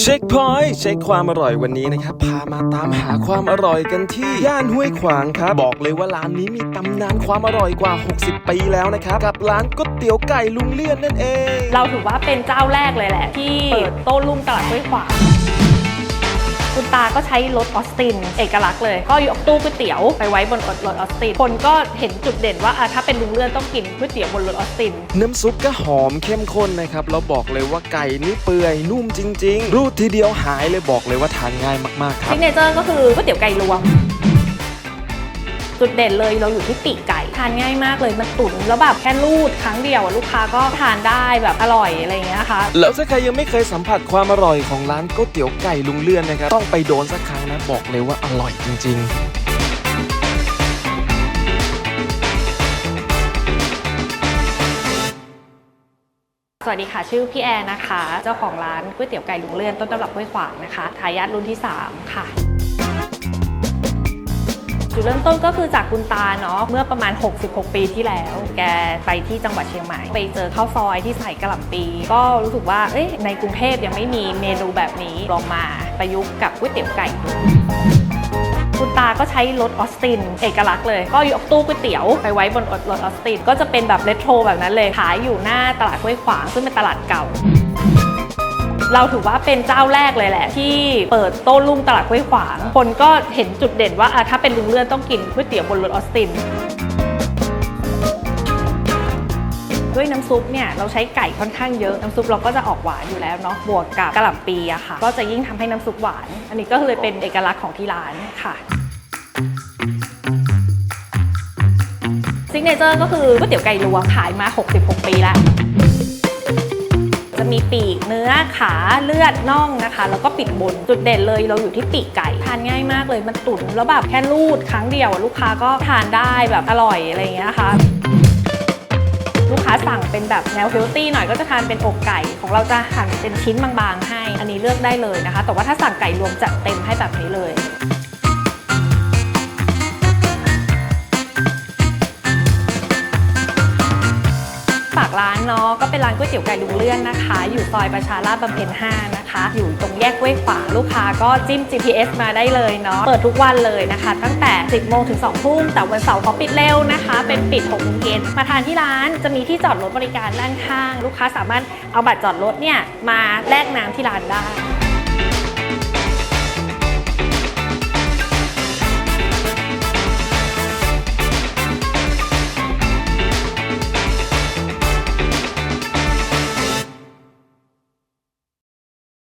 เช็คพอยต์เช็คความอร่อยวันนี้นะครับ พามาตามหาความอร่อยกันที่ย่านห้วยขวางครับ บอกเลยว่าร้านนี้มีตำนานความอร่อยกว่า 60 ปีแล้วนะครับ กับร้านก๋วยเตี๋ยวไก่ลุงเลี่ยนนั่นเอง เราถือว่าเป็นเจ้าแรกเลยแหละ ที่เปิดโต้รุ่งตลาดห้วยขวาง คุณตาก็ใช้รถออสติน เอกลักษณ์เลย ก็ยกตู้ก๋วยเตี๋ยวไปไว้บนรถออสติน คนก็เห็นจุดเด่นว่าอะถ้าเป็นลุงเลื่อนต้องกินก๋วยเตี๋ยวบนรถออสติน น้ำซุปก็หอมเข้มข้นนะครับแล้วบอกเลยว่าไก่นี่เปื่อยนุ่มจริง ๆ รูดทีเดียวหายเลยบอกเลยว่าทานง่ายมากๆครัซิบกเนเจอร์ก็คือก๋วยเตี๋ยวไก่รวมจุดเด่นเลยเราอยู่ที่ปีกไก่ทานง่ายมากเลยมันตุ๋นแล้วแบบแค่รูดครั้งเดียวอะลูกค้าก็ทานได้แบบอร่อยอะไรอย่างเงี้ยค่ะ แล้วถ้าใครยังไม่เคยสัมผัสความอร่อยของร้านก๋วยเตี๋ยวไก่ลุงเลื่อนนะครับ ต้องไปโดนสักครั้งนะ บอกเลยว่าอร่อยจริงสวัสดีค่ะ ชื่อพี่แอนนะคะ เจ้าของร้านก๋วยเตี๋ยวไก่ลุงเลื่อนต้นตำรับห้วยขวางนะคะทายาทรุ่นที่ 3 ค่ะ จุดเริ่มต้นก็คือจากคุณตาเนาะเมื่อประมาณ 66 ปีที่แล้ว แกไปที่จังหวัดเชียงใหม่ ไปเจอข้าวซอยที่ใส่กระหล่ำปี ก็รู้สึกว่าเอ้ยในกรุงเทพยังไม่มีเมนูแบบนี้ลองมาประยุกต์กับก๋วยเตี๋ยวไก่ดูคุณตาก็ใช้รถออสติน เอกลักษณ์เลย ก็ยกตู้ก๋วยเตี๋ยวไปไว้บนรถออสติน ก็จะเป็นแบบเรโทรแบบนั้นเลยขายอยู่หน้าตลาดห้วยขวางซึ่งเป็นตลาดเก่า เราถือว่าเป็นเจ้าแรกเลยแหละ ที่เปิดโต้รุ่งตลาดห้วยขวาง คนก็เห็นจุดเด่นว่าถ้าเป็นลุงเลื่อนต้องกินก๋วยเตี๋ยวบนรถออสตินด้วยน้ำซุปเนี่ยเราใช้ไก่ค่อนข้างเยอะน้ำซุปเราก็จะออกหวานอยู่แล้วเนาะบวกกับกระหล่ำปีอะค่ะ ก็จะยิ่งทำให้น้ำซุปหวาน อันนี้ก็เลยเป็นเอกลักษณ์ของที่ร้านค่ะซิกเนเจอร์ก็คือก๋วยเตี๋ยวไก่รวมขายมา 66 ปีแล้ว มีปีกเนื้อขาเลือดน่องนะคะ แล้วก็ปิดบนจุดเด่นเลยเราอยู่ที่ปีกไก่ทานง่ายมากเลยมันตุ๋นแล้วแบบแค่รูดครั้งเดียว ลูกค้าก็ทานได้แบบอร่อยอะไรอย่างเงี้ยค่ะลูกค้าสั่งเป็นแบบแนวเฮลตี้หน่อยก็จะทานเป็นอกไก่ ของเราจะหั่นเป็นชิ้นบางๆให้ อันนี้เลือกได้เลยนะคะ แต่ว่าถ้าสั่งไก่รวมจัดเต็มให้แบบนี้เลย เนาะก็เป็นร้านก๋วยเตี๋ยวไก่ลุงเลื่อนนะคะ อยู่ซอยประชาราบบำเพ็ญ5นะคะ อยู่ตรงแยกห้วยขวางลูกค้าก็จิ้ม GPS มาได้เลยเนาะเปิดทุกวันเลยนะคะ ตั้งแต่ 10โมงถึง2ทุ่มแต่วันเสาร์เขาปิดเร็วนะคะ เป็นปิด6โมงเย็นมาทานที่ร้านจะมีที่จอดรถบริการด้านข้าง ลูกค้าสามารถเอาบัตรจอดรถเนี่ยมาแลกน้ำที่ร้านได้